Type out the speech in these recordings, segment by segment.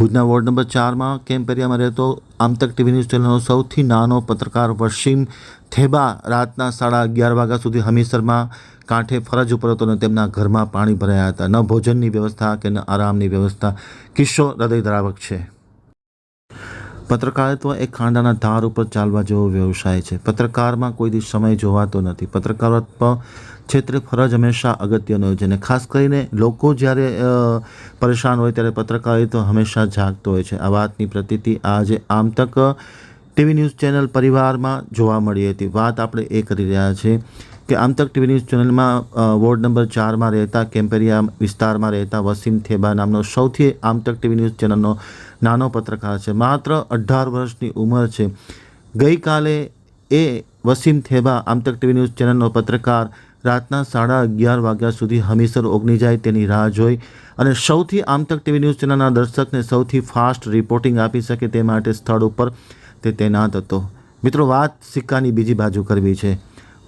ભુજના ward number ચારમાં કેમ્પેરિયામાં રહેતો આમતક ટીવી ન્યૂઝ ચેનલનો સૌથી નાનો પત્રકાર વસીમ થેબા રાતના સાડા અગિયાર વાગ્યા સુધી હમીસરમાં કાંઠે ફરજ ઉપર હતો અને તેમના ઘરમાં પાણી ભરાયા હતા. ન ભોજનની વ્યવસ્થા કે ન આરામની વ્યવસ્થા કિસ્સો ધરાવક છે. પત્રકારિત્વ એ ખાંડાના ધાર ઉપર ચાલવા જેવો વ્યવસાય છે. પત્રકારમાં કોઈ દિવસ સમય જોવાતો નથી. પત્રકારત્વ ક્ષેત્રે ફરજ હંમેશા અગત્યનો હોય છે. અને ખાસ કરીને લોકો જ્યારે પરેશાન હોય ત્યારે પત્રકારિત્વ હંમેશા જાગતો હોય છે. આ વાતની પ્રતિતિ આજે આમ તક ટીવી ન્યૂઝ ચેનલ પરિવારમાં જોવા મળી હતી. વાત આપણે એ કરી રહ્યા છીએ કે આમતક ટીવી ન્યૂઝ ચેનલમાં વોર્ડ નંબર ચારમાં રહેતા કેમ્પેરિયા વિસ્તારમાં રહેતા વસીમ થેબા નામનો સૌથી આમતક ટીવી ન્યૂઝ ચેનલનો નાનો પત્રકાર છે. માત્ર અઢાર વર્ષની ઉંમર છે. ગઈકાલે એ વસીમ થેબા આમતક ટીવી ન્યૂઝ ચેનલનો પત્રકાર રાતના સાડા અગિયાર વાગ્યા સુધી હમીસર ઓગની જાય તેની રાહ જોઈ અને સૌથી આમતક ટીવી ન્યૂઝ ચેનલના દર્શકને સૌથી ફાસ્ટ રિપોર્ટિંગ આપી શકે તે માટે સ્થળ ઉપર તે તૈનાત હતો. મિત્રો, વાત સિક્કાની બીજી બાજુ કરવી છે.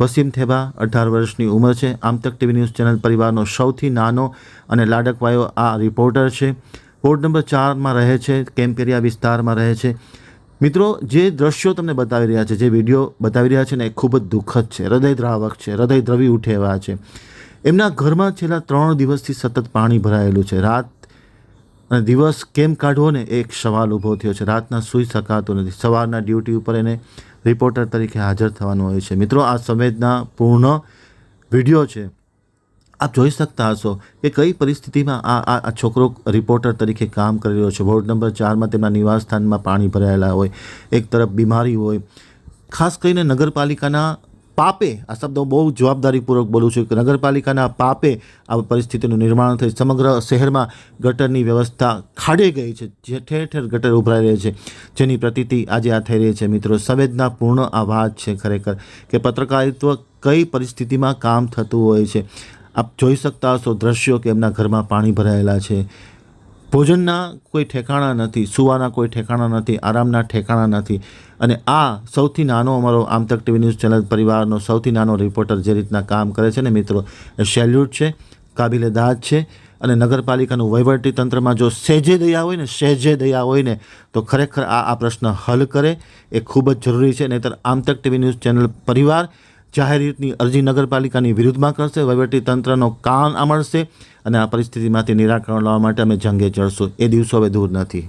વસીમ થેબા અઢાર વર્ષની ઉંમર છે. આમતક ટીવી ન્યૂઝ ચેનલ પરિવારનો સૌથી નાનો અને લાડકવાયો આ રિપોર્ટર છે. વોર્ડ નંબર ચારમાં રહે છે. કેમ્પેરિયા વિસ્તારમાં રહે છે. મિત્રો, જે દ્રશ્યો તમને બતાવી રહ્યા છે, જે વીડિયો બતાવી રહ્યા છે ને, એ ખૂબ જ દુઃખદ છે. હૃદયદ્રાવક છે, હૃદય દ્રવી ઉઠે એવા છે. એમના ઘરમાં છેલ્લા ત્રણ દિવસથી સતત પાણી ભરાયેલું છે. રાત અને દિવસ કેમ કાઢવો ને એક સવાલ ઊભો થયો છે. રાતના સૂઈ શકાતો નથી. સવારના ડ્યુટી ઉપર એને રિપોર્ટર તરીકે હાજર થવાનું હોય છે. મિત્રો, આ સંવેદનાપૂર્ણ વીડિયો છે. આપ જોઈ શકતા હશો કે કઈ પરિસ્થિતિમાં આ આ છોકરો રિપોર્ટર તરીકે કામ કરી રહ્યો છે. વોર્ડ નંબર ચારમાં તેમના નિવાસસ્થાનમાં પાણી ભરાયેલા હોય, એક તરફ બીમારી હોય. ખાસ કરીને નગરપાલિકાના પાપે, આ શબ્દ બહુ જવાબદારીપૂર્વક બોલું છું કે નગરપાલિકાના પાપે આ પરિસ્થિતિનું નિર્માણ થઈ. સમગ્ર શહેરમાં ગટરની વ્યવસ્થા ખાડે ગઈ છે. જે ઠેર ઠેર ગટર ઉભરાઈ રહી છે. જેની પ્રતિતિ આજે આ થઈ રહી છે. મિત્રો સંવેદનાપૂર્ણ આ વાત છે ખરેખર કે પત્રકારિત્વ કઈ પરિસ્થિતિમાં કામ થતું હોય છે. આપ જોઈ શકતા હશો દ્રશ્યો કે એમના ઘરમાં પાણી ભરાયેલા છે. ભોજનના કોઈ ઠેકાણા નથી, સુવાના કોઈ ઠેકાણા નથી, આરામના ઠેકાણા નથી. અને આ સૌથી નાનો અમારો આમતક ટીવી ન્યૂઝ ચેનલ પરિવારનો સૌથી નાનો રિપોર્ટર જે રીતના કામ કરે છે ને મિત્રો, એ સેલ્યુટ છે, કાબિલે દાદ છે અને નગરપાલિકાનું વહીવટી તંત્રમાં જો સહેજે દયા હોય ને, સહેજે દયા હોય ને, તો ખરેખર આ આ પ્રશ્ન હલ કરે. એ ખૂબ જ જરૂરી છે. નહીંતર આમતક ટીવી ન્યૂઝ ચેનલ પરિવાર જાહેર રીતની અરજી નગરપાલિકાની વિરુદ્ધમાં કરશે. વહીવટી તંત્રનો કાન આમળશે અને આ પરિસ્થિતિમાંથી નિરાકરણ લાવવા માટે અમે જંગે ચડશું. એ દિવસો હવે દૂર નથી.